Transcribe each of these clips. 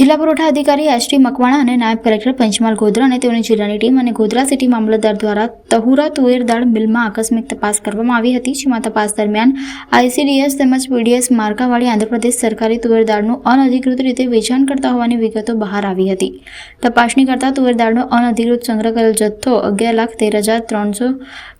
જિલ્લા પુરવઠા અધિકારી એસ ટી મકવાણા અને નાયબ કલેક્ટર પંચમહાલ ગોધરા અને તેઓની જિલ્લાની ટીમ અને ગોધરા સિટી મામલતદાર દ્વારા તહુરા તુવેર દાળ મિલમાં આકસ્મિક તપાસ કરવામાં આવી હતી, જેમાં તપાસ દરમિયાન આઈસીડીએસ તેમજ પીડીએસ માર્કાવાળી આંધ્રપ્રદેશ સરકારી તુવેર દાળનું અનધિકૃત રીતે વેચાણ કરતા હોવાની વિગતો બહાર આવી હતી. તપાસણી કરતા તુવેર દાળનો અનધિકૃત સંગ્રહ કરેલ જથ્થો અગિયાર લાખ તેર હજાર ત્રણસો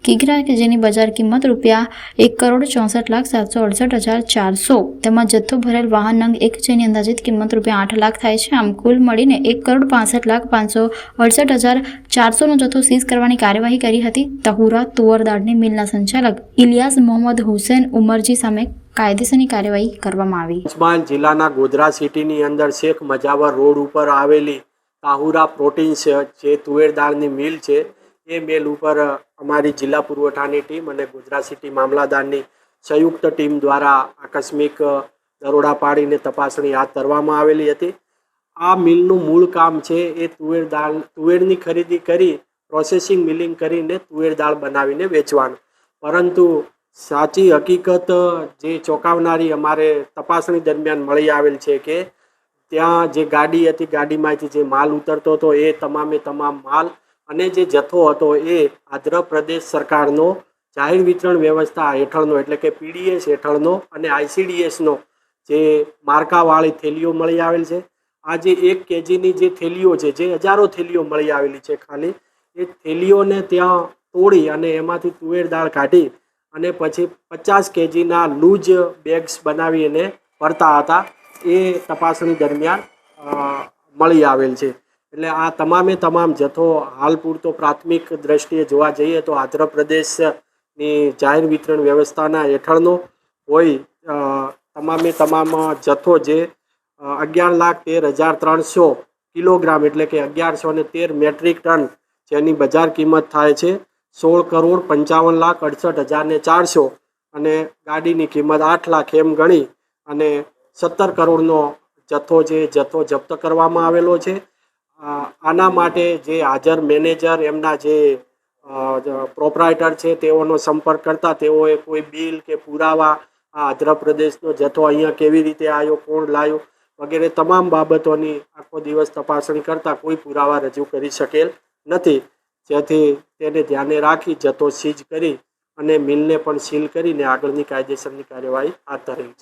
કિગ્રા કે જેની બજાર કિંમત રૂપિયા એક કરોડ ચોસઠ લાખ સાતસો અડસઠ હજાર ચારસો તેમાં જથ્થો ભરેલ વાહન નંગ એક જેની અંદાજિત કિંમત રૂપિયા આઠ લાખ થાય છે. આમ કુલ મળીને એક કરોડ પાસઠ લાખ પાંચસો અડસઠ હજાર ચારસોનો જથ્થો સીઝ કરવાની કાર્યવાહી કરી હતી. તહુરા તુવર દાળની મિલના સંચાલક ઇલિયાસ મોહમ્મદ હુસેન ઉમરજી સામે કાયદેસરની કાર્યવાહી કરવામાં આવી. પંચમહાલ જિલ્લાના ગોધરા સિટીની અંદર શેખ મજાવર રોડ ઉપર આવેલી તાહુરા પ્રોટીન જે તુવેર દાળની મિલ છે, એ મિલ ઉપર અમારી જિલ્લા પુરવઠાની ટીમ અને ગોધરા સિટી મામલાદારની સંયુક્ત ટીમ દ્વારા આકસ્મિક દરોડા પાડીને તપાસણી હાથ ધરવામાં આવેલી હતી. આ મિલનું મૂળ કામ છે એ તુવેર દાળ, તુવેરની ખરીદી કરી પ્રોસેસિંગ મિલિંગ કરીને તુવેર દાળ બનાવીને વેચવાનું. પરંતુ સાચી હકીકત જે ચોંકાવનારી અમારે તપાસણી દરમિયાન મળી આવેલ છે કે ત્યાં જે ગાડી હતી, ગાડીમાંથી જે માલ ઉતરતો હતો એ તમામે તમામ માલ અને જે જથ્થો હતો એ આંધ્રપ્રદેશ સરકારનો જાહેર વિતરણ વ્યવસ્થા હેઠળનો, એટલે કે પીડીએસ હેઠળનો અને આઈસીડીએસનો જે માર્કાવાળી થેલીઓ મળી આવેલ છે. આ જે એક કેજીની જે થેલીઓ છે, જે હજારો થેલીઓ મળી આવેલી છે ખાલી, એ થેલીઓને ત્યાં તોડી અને એમાંથી તુવેર દાળ કાઢી અને પછી પચાસ કેજીના લૂજ બેગ્સ બનાવીને ફરતા હતા. એ તપાસણી દરમિયાન મળી આવેલ છે. એટલે આ તમામે તમામ જથ્થો હાલ પૂરતો પ્રાથમિક દ્રષ્ટિએ જોવા જઈએ તો આંધ્રપ્રદેશની જાહેર વિતરણ વ્યવસ્થાના હેઠળનો હોય તમામે તમામ જથ્થો જે અગિયાર લાખ તેર હજાર ત્રણસો કિલોગ્રામ એટલે કે અગિયારસો ને તેર મેટ્રિક ટન જેની બજાર કિંમત થાય છે સોળ કરોડ પંચાવન લાખ અડસઠ હજાર ને ચારસો અને ગાડીની કિંમત આઠ લાખ એમ ગણી અને સત્તર કરોડનો જથ્થો છે જથ્થો જપ્ત કરવામાં આવેલો છે. આના માટે જે હાજર મેનેજર એમના જે પ્રોપરાઇટર છે તેઓનો સંપર્ક કરતા તેઓએ કોઈ બિલ કે પુરાવા આ આંધ્રપ્રદેશનો જથ્થો અહીંયા કેવી રીતે આવ્યો કોણ લાવ્યો વગેરે તમામ બાબતોની આખો દિવસ તપાસણી કરતાં કોઈ પુરાવા રજૂ કરી શકેલ નથી. જેથી તેને ધ્યાને રાખી જથ્થો સીઝ કરી અને મિલને પણ સીલ કરીને આગળની કાયદેસરની કાર્યવાહી હાથ ધરેલ છે.